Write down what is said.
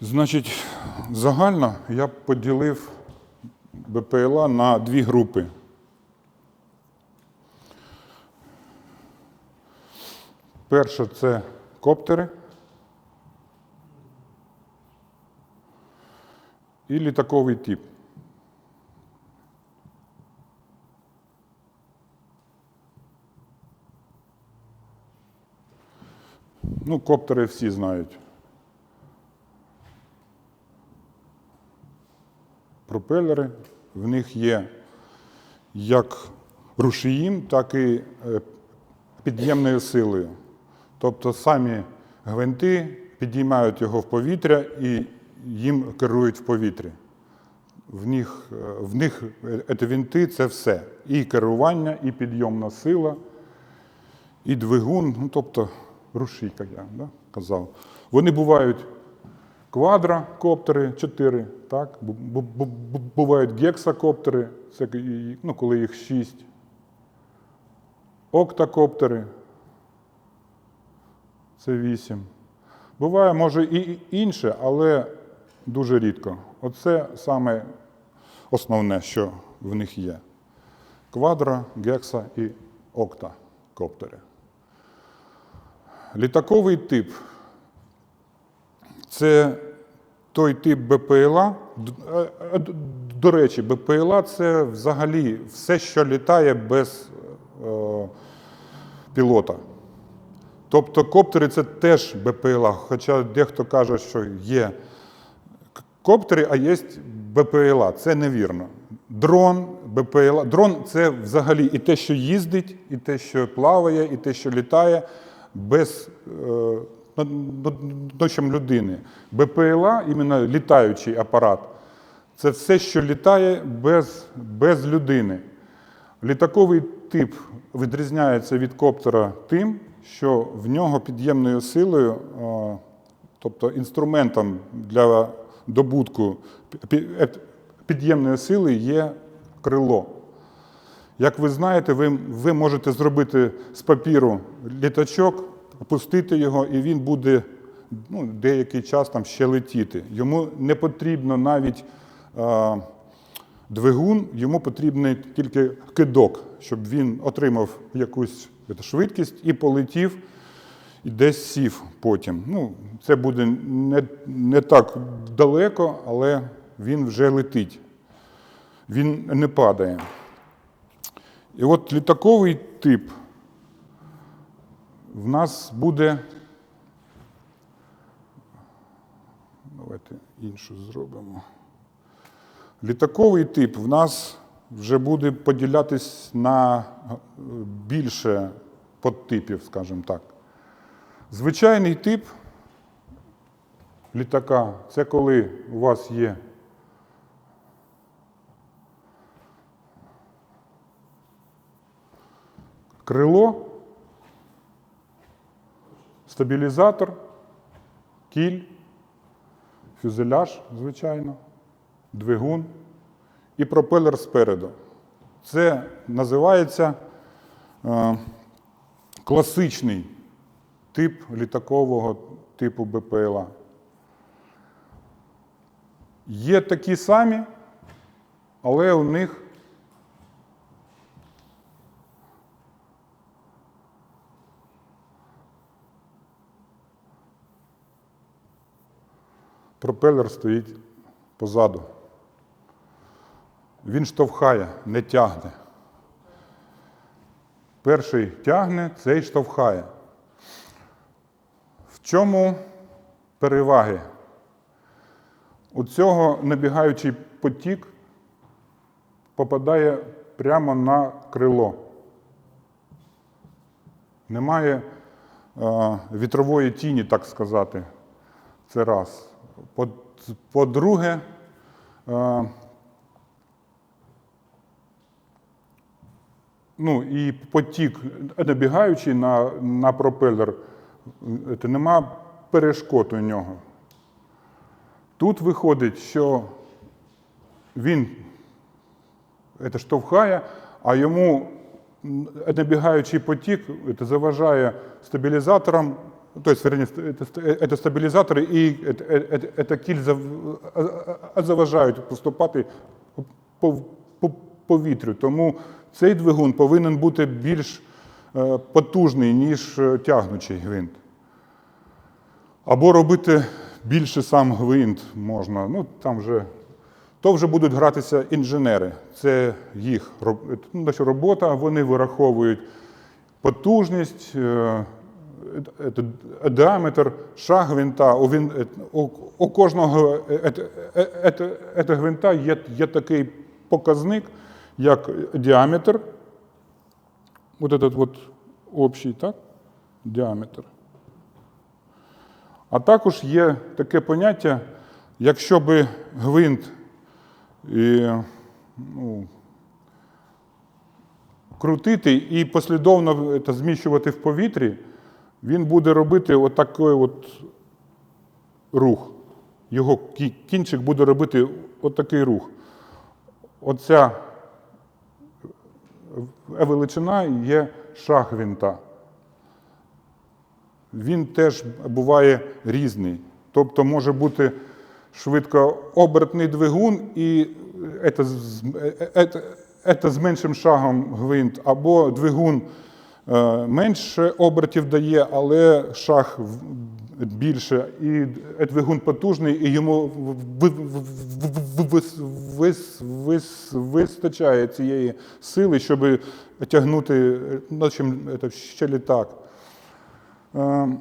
Значить, загально я поділив БПЛА на дві групи. Перша це коптери і літаковий тип. Ну, коптери всі знають. пропелери. В них є як рушіїм, так і е, під'ємною силою. Тобто самі гвинти підіймають його в повітря і їм керують в повітрі. В них, е, в них е, винти це все. І керування, і підйомна сила, і двигун, ну, тобто рушій, як я да, казав. Вони бувають квадрокоптери 4, так? бу- бу- бу- бу- бувають гексакоптери, це ну, коли їх 6. Октакоптери це 8. Буває, може, і інше, але дуже рідко. Оце саме основне, що в них є. Квадро, гекса і октакоптери. Літаковий тип це той тип БПЛА. Е, е, До речі, БПЛА це взагалі все, що літає без е, пілота. Тобто коптери це теж БПЛА, хоча дехто каже, що є коптери, а є БПЛА. Це невірно. Дрон, БПЛА. Дрон це взагалі і те, що їздить, і те, що плаває, і те, що літає без е, ночем людини. БПЛА, іменно літаючий апарат, це все, що літає без, без людини. Літаковий тип відрізняється від коптера тим, що в нього під'ємною силою, е, тобто інструментом для добутку е, під'ємної сили є крило. Як ви знаєте, ви, ви можете зробити з папіру літачок, опустити його, і він буде ну, деякий час там ще летіти. Йому не потрібно навіть е, двигун, йому потрібний тільки кидок, щоб він отримав якусь швидкість і полетів, і десь сів потім. Ну, це буде не, не так далеко, але він вже летить. Він не падає. І от літаковий тип в нас буде. Давайте іншу зробимо. Літаковий тип в нас вже буде поділятись на е, більше подтипів, скажімо так. Звичайний тип літака це коли у вас є крило, стабілізатор, кіль, фюзеляж, звичайно, двигун і пропелер спереду. Це називається е, класичний тип літакового типу БПЛА. Є такі самі, але у них пропелер стоїть позаду. Він штовхає, не тягне. Перший тягне, цей штовхає. В чому переваги? У цього набігаючий потік попадає прямо на крило. Немає е, вітрової тіні, так сказати. Це раз. По- По-друге, е, ну і потік набігаючий на, на пропелер, це нема перешкод у нього. Тут виходить, що він це штовхає, а йому набігаючий потік це заважає стабілізаторам, тобто, вернее, це, це стабілізатори і це, це, це кіль зав- заважають поступати по, по повітрю. Тому цей двигун повинен бути більш е, потужний, ніж е, тягнучий гвинт. Або робити більше сам гвинт можна. Ну, там вже, то вже будуть гратися інженери. Це їх ну, робота, вони вираховують потужність, е, діаметр, шаг гвинта. У, він, е, у, у кожного е, е, е, е, е, гвинта є, є такий показник, як діаметр. От этот вот общий, так? Діаметр. А також є таке поняття, якщо би гвинт і, ну, крутити і послідовно зміщувати в повітрі, він буде робити отакий от рух. Його кінчик буде робити отакий рух. Оця величина є шаг гвинта він теж буває різний. Тобто може бути швидкообертний двигун, і це, з- е, е, це з меншим шагом гвинт, або двигун е, менше обертів дає, але шаг в- більше, і двигун потужний, і йому ви- ви- ви- вис- вис- вистачає цієї сили, щоб тягнути ну, чим, ще літак. Ем,